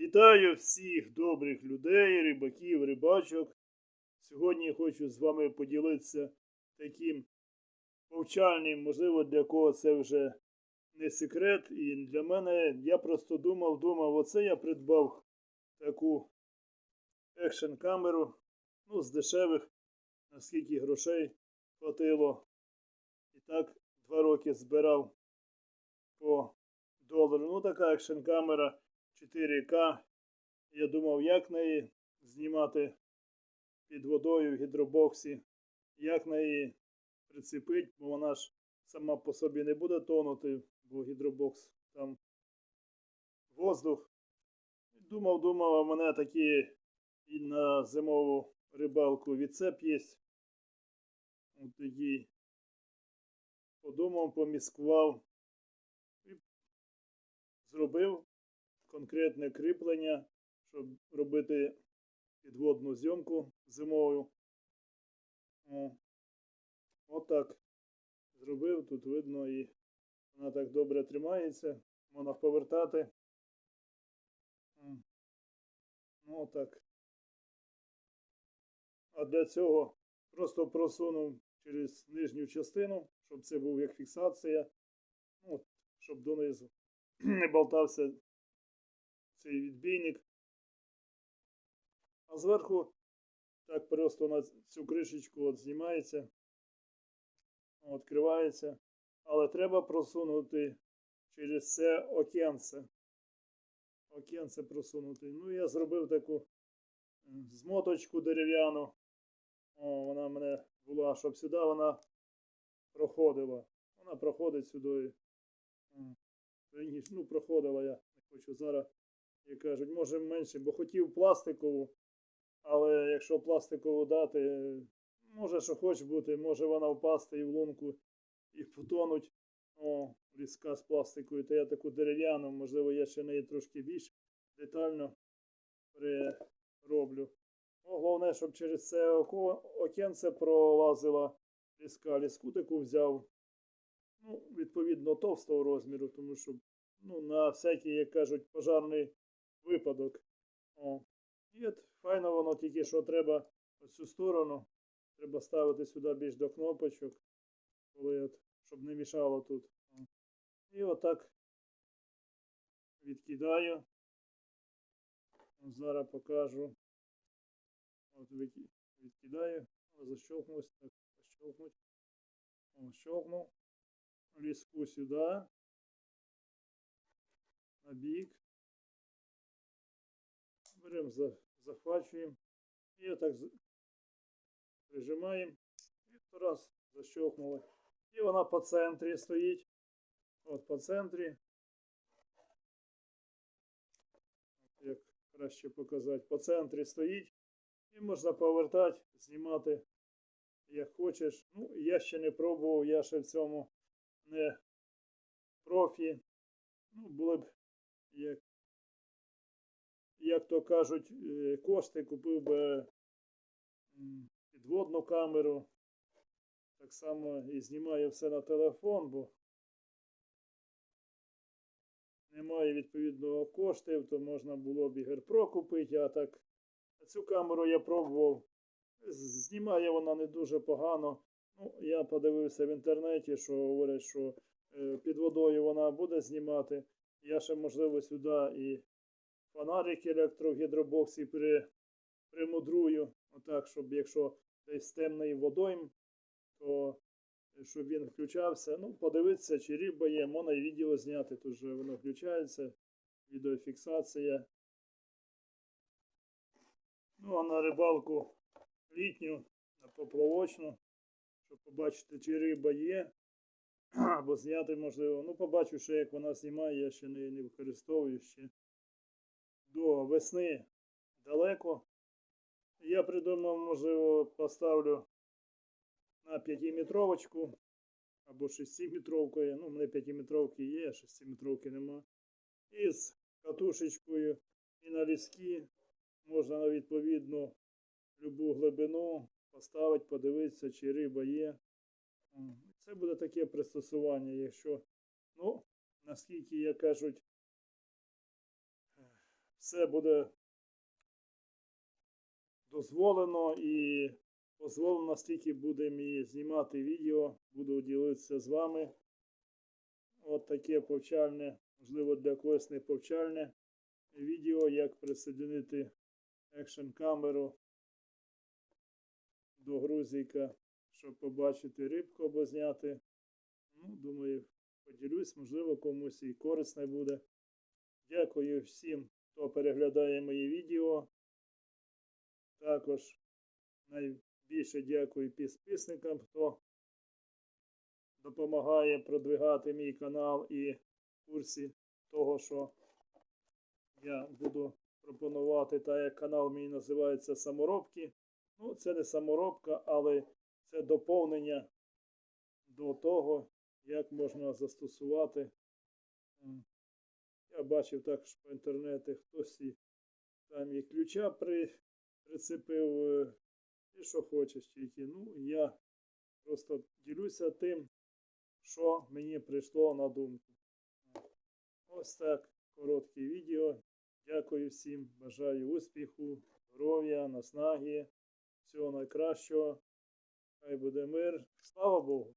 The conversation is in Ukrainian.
Вітаю всіх добрих людей, рибаків, рибачок. Сьогодні хочу з вами поділитися таким повчальним, можливо, для кого це вже не секрет. І для мене я просто думав, думав, оце я придбав таку екшн камеру. Ну, з дешевих, наскільки грошей хватило. І так два роки збирав по долару. Ну, така екшн камера 4К. Я думав, як неї знімати під водою в гідробоксі, як неї прицепити, бо вона ж сама по собі не буде тонути, бо гідробокс там воздух. Думав, думав, а мене такі і на зимову рибалку відцеп є. От такий. Подумав, поміскував і зробив конкретне кріплення, щоб робити підводну зйомку зимовою. О, отак зробив, тут видно і вона так добре тримається, можна повертати. Ну отак. А для цього просто просунув через нижню частину, щоб це був як фіксація, ну, щоб донизу не болтався цей відбійник. А зверху так просто на цю кришечку от знімається, відкривається. Але треба просунути через це окенце. Окенце просунути. Ну, я зробив таку змоточку дерев'яну. О, вона в мене була, щоб сюди вона проходила. Вона проходить сюди. Ну, проходила я. Не хочу зараз як кажуть, може менше, бо хотів пластикову, але якщо пластикову дати, може що хоч бути, може вона впасти і в лунку і потонуть. О, різка з пластикою, то я таку дерев'яну, можливо, я ще неї трошки більш детально перероблю. Ну, головне, щоб через це око, окенце пролазила ліска. Ліску таку взяв. Ну, відповідно, товстого розміру, тому що ну, на всякий, як кажуть, пожарний випадок. О. І от файно воно тільки що треба оцю сторону. Треба ставити сюди більш до кнопочок, коли от, щоб не мішало тут. О. І отак відкидаю. Зараз покажу. От відкидаю. Защелкнусь, так, защелкнуть. О. Ліску сюди. На бік. Беремо, за- захвачуємо. І отак прижимаємо. І раз защелкнули. І вона по центрі стоїть. От по центрі. От Як краще показати. По центрі стоїть. І можна повертати, знімати як хочеш. Ну, я ще не пробував, я ще в цьому не профі. Ну, було б як як то кажуть, е, кошти купив би підводну камеру. Так само і знімаю все на телефон, бо немає відповідного коштів, то можна було б і GoPro купити, а так цю камеру я пробував. Знімає вона не дуже погано. Ну, я подивився в інтернеті, що говорять, що е, під водою вона буде знімати. Я ще, можливо, сюди і фонарик електрогідробоксі при, примудрую, отак, щоб якщо десь темний водойм, то е, щоб він включався. Ну, подивитися, чи риба є, можна і відео зняти, тут же воно включається, відеофіксація. Ну, а на рибалку літню, на поплавочну, щоб побачити, чи риба є, або зняти можливо. Ну, побачу, що як вона знімає, я ще не, не використовую ще до весни далеко. Я придумав, можливо, поставлю на 5-метровочку або 6-метровкою. Ну, у мене 5-метровки є, 6-метровки нема. І з катушечкою і на ліски можна на відповідну любу глибину поставити, подивитися, чи риба є. Це буде таке пристосування, якщо, ну, наскільки, як кажуть, все буде дозволено і дозволено, наскільки будемо і знімати відео, буду ділитися з вами. От таке повчальне, можливо, для когось не повчальне відео, як присоединити екшн камеру до грузика, щоб побачити рибку або зняти. Ну, думаю, поділюсь, можливо, комусь і корисне буде. Дякую всім, хто переглядає мої відео. Також найбільше дякую підписникам, хто допомагає продвигати мій канал і в курсі того, що я буду пропонувати, так як канал мій називається Саморобки. Ну, це не саморобка, але це доповнення до того, як можна застосувати. Я бачив також по інтернеті, хтось і там і ключа при, прицепив, е, і що хочеш тільки. Ну, я просто ділюся тим, що мені прийшло на думку. Ось так, коротке відео. Дякую всім, бажаю успіху, здоров'я, наснаги, всього найкращого. Хай буде мир. Слава Богу!